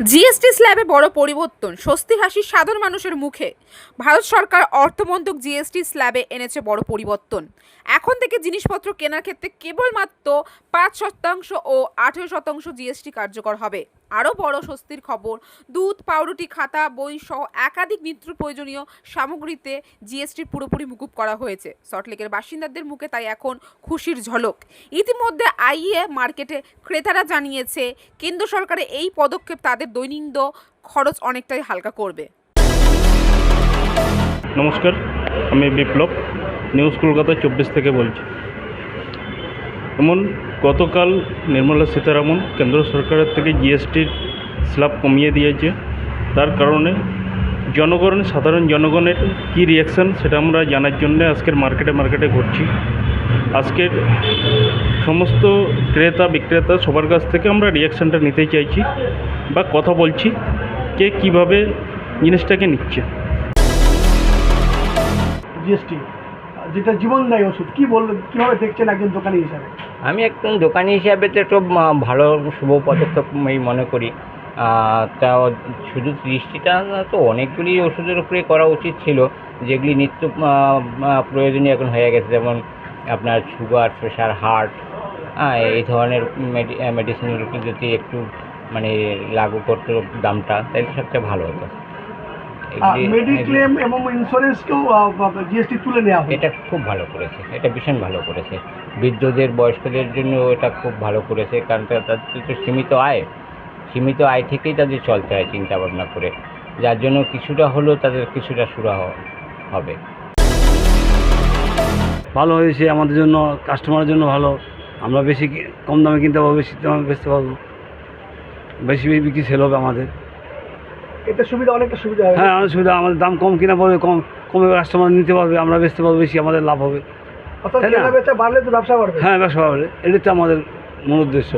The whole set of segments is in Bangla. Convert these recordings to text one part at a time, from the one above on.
জিএসটি স্ল্যাবে বড় পরিবর্তন, স্বস্তি হাসি সাধারণ মানুষের মুখে। ভারত সরকার অর্থমন্ত্রক জিএসটি স্ল্যাবে এনেছে বড় পরিবর্তন। এখন থেকে জিনিসপত্র কেনার ক্ষেত্রে কেবলমাত্র পাঁচ শতাংশ ও আঠেরো শতাংশ জিএসটি কার্যকর হবে। আরও বড় স্বস্তির খবর। দুধ, পাউরুটি, খাতা, বই সহ একাধিক নিত্য প্রয়োজনীয় সামগ্রীতে জিএসটির পুরোপুরি মুকুব করা হয়েছে। সল্টলেকের বাসিন্দাদের মুখে তাই এখন খুশির ঝলক। ইতিমধ্যে আইএ মার্কেটে ক্রেতারা জানিয়েছে, কেন্দ্র সরকারের এই পদক্ষেপ তাদের দৈনন্দিন খরচ অনেকটাই হালকা করবে। নমস্কার, আমি বিপ্লব, নিউজ কলকাতা চব্বিশ থেকে বলছি। এমন গতকাল নির্মলা সীতারামন কেন্দ্র সরকারের থেকে জিএসটির স্ল্যাব কমিয়ে দিয়েছে। তার কারণে জনগণ, সাধারণ জনগণের কী রিয়াকশান সেটা আমরা জানার জন্য আজকের মার্কেটে মার্কেটে ঘুরছি। আজকের সমস্ত ক্রেতা, বিক্রেতা সবার কাছ থেকে আমরা রিয়াকশানটা নিতে চাইছি বা কথা বলছি কে কীভাবে জিনিসটাকে নিচ্ছে। জিএসটি, যেটা জীবনদায়ী ওষুধ, কী বলবেন কীভাবে দেখছেন একজন দোকানি হিসাবে? আমি একজন দোকানি হিসাবে তো একটু ভালো শুভ পদক্ষেপ আমি মনে করি। তা শুধু দৃষ্টিটা তো অনেকগুলি ওষুধের উপরে করা উচিত ছিল, যেগুলি নিত্য প্রয়োজনীয় এখন হয়ে গেছে, যেমন আপনার সুগার প্রেশার হার্ট হ্যাঁ এই ধরনের মেডিসিনের যদি একটু মানে লাগু করতো দামটা, তাহলে সবচেয়ে ভালো হতো। মেডিক্লেম এবং ইন্স্যুরেন্সকেও জিএসটি তুলে নেওয়া এটা খুব ভালো করেছে এটা ভীষণ ভালো করেছে। বৃদ্ধদের বয়স্কদের জন্য এটা খুব ভালো করেছে কারণ তাদের তো সীমিত আয়। সীমিত আয় থেকেই তাদের চলতে হয় চিন্তা ভাবনা করে। যার জন্য কিছুটা হলেও তাদের কিছুটা সুরাহ হবে। ভালো হয়েছে আমাদের জন্য কাস্টমারের জন্য ভালো। আমরা বেশি কি- কম দামে কিনতে পারব বেশি দামে বেচতে পারব। বেশি বেশি বিক্রি সেল হবে আমাদের। এটা সুবিধা অনেকটা সুবিধা হবে। হ্যাঁ আমাদের সুবিধা। আমাদের দাম কম কিনা পড়বে কম কমে কাস্টমার নিতে পারবে আমরা বেচতে পারব বেশি আমাদের লাভ হবে। অর্থাৎ তাই না? বাড়লে তো ব্যবসা বাড়বে। হ্যাঁ ব্যবসা হবে এটাই তো আমাদের মূল উদ্দেশ্য।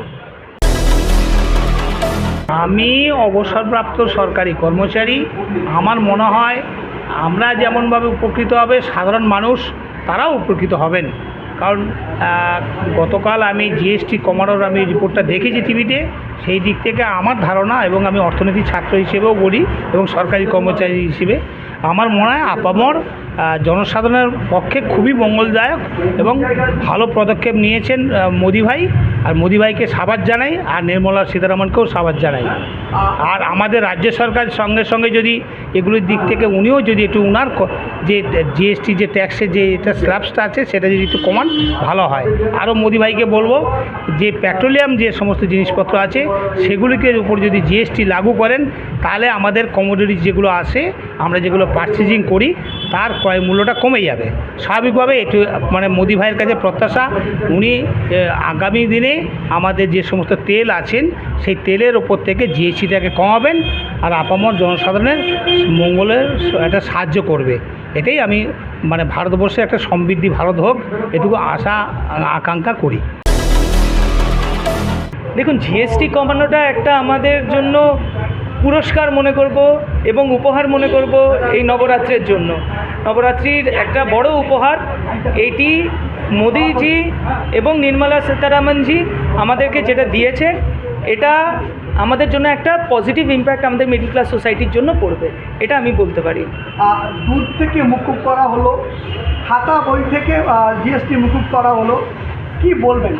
আমি অবসরপ্রাপ্ত সরকারি কর্মচারী। আমার মনে হয় আমরা যেমনভাবে উপকৃত হবে সাধারণ মানুষ তারাও উপকৃত হবেন। কারণ গতকাল আমি জিএসটি কমানোর আমি রিপোর্টটা দেখেছি টিভিতে, সেই দিক থেকে আমার ধারণা এবং আমি অর্থনীতি ছাত্র হিসেবেও বলি এবং সরকারি কর্মচারী হিসেবে, আমার মনে হয় আপামর জনসাধারণের পক্ষে খুবই মঙ্গলদায়ক এবং ভালো পদক্ষেপ নিয়েছেন মোদি ভাই। আর মোদি ভাইকে সাবাস জানাই, আর নির্মলা সীতারামনকেও সাবাদ জানাই। আর আমাদের রাজ্য সরকার সঙ্গে সঙ্গে যদি এগুলোর দিক থেকে উনিও যদি একটু উনার যে জিএসটি যে ট্যাক্সের যে এটা স্ল্যাবসটা আছে, সেটা যদি একটু কমান, ভালো হয়। আরও মোদি ভাইকে বলব যে পেট্রোলিয়াম যে সমস্ত জিনিসপত্র আছে, সেগুলিকে উপর যদি জিএসটি লাগু করেন, তাহলে আমাদের কমোডিটি যেগুলো আসে আমরা যেগুলো পারচেজিং করি, তার ক্রয় মূল্যটা কমে যাবে। স্বাভাবিকভাবে একটু মানে মোদি ভাইয়ের কাছে প্রত্যাশা, উনি আগামী দিনে আমাদের যে সমস্ত তেল আছেন, সেই তেলের ওপর থেকে জিএসটিটাকে কমাবেন আর আপামর জনসাধারণের মঙ্গলের একটা সাহায্য করবে। এটাই আমি মানে ভারতবর্ষে একটা সমৃদ্ধি, ভারত হোক, এটুকু আশা আকাঙ্ক্ষা করি। দেখুন, জিএসটি কমানোটা একটা আমাদের জন্য পুরস্কার মনে করব এবং উপহার মনে করব এই নবরাত্রের জন্য। নবরাত্রির একটা বড় উপহার, এটি মোদিজি এবং নির্মলা সীতারামনজি আমাদেরকে যেটা দিয়েছে এটা আমাদের জন্য একটা পজিটিভ ইম্প্যাক্ট আমাদের মিডল ক্লাস সোসাইটির জন্য পড়বে এটা আমি বলতে পারি। দুধ থেকে মুকুব করা হলো খাতা বই থেকে জিএসটি মুকুব করা হলো কি বলবেন?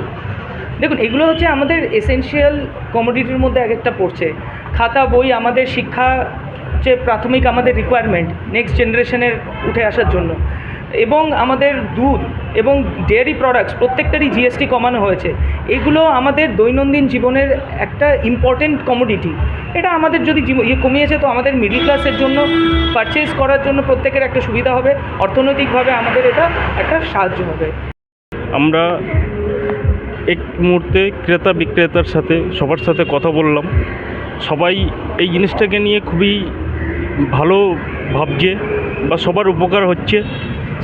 দেখুন এগুলো হচ্ছে আমাদের এসেনশিয়াল কমোডিটির মধ্যে এক একটা পড়ছে। খাতা বই আমাদের শিক্ষা যে প্রাথমিক আমাদের রিকোয়ারমেন্ট নেক্সট জেনারেশনের উঠে আসার জন্য। এবং আমাদের দুধ এবং ডেয়ারি প্রোডাক্টস প্রত্যেকটারই জিএসটি কমানো হয়েছে, এগুলো আমাদের দৈনন্দিন জীবনের একটা ইম্পর্টেন্ট কমোডিটি এটা আমাদের যদি ইয়ে কমিয়েছে তো আমাদের মিডিল ক্লাসের জন্য পারচেস করার জন্য প্রত্যেকের একটা সুবিধা হবে, অর্থনৈতিকভাবে আমাদের এটা একটা সাহায্য হবে। আমরা এক মুহূর্তে ক্রেতা বিক্রেতার সাথে, সবার সাথে কথা বললাম। সবাই এই জিনিসটাকে নিয়ে খুবই ভালো ভাবছে বা সবার উপকার হচ্ছে।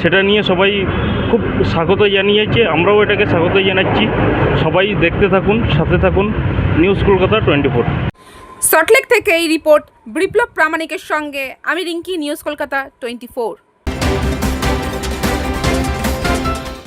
সেটা নিয়ে সবাই খুব স্বাগত জানিয়েছে, আমরাও এটাকে স্বাগত জানাচ্ছি। সবাই দেখতে থাকুন, সাথে থাকুন, news Kolkata twenty four. Salt Lake থেকে এই রিপোর্ট বিপ্লব প্রামাণিকের সঙ্গে। আমি Rinki, news Kolkata twenty four.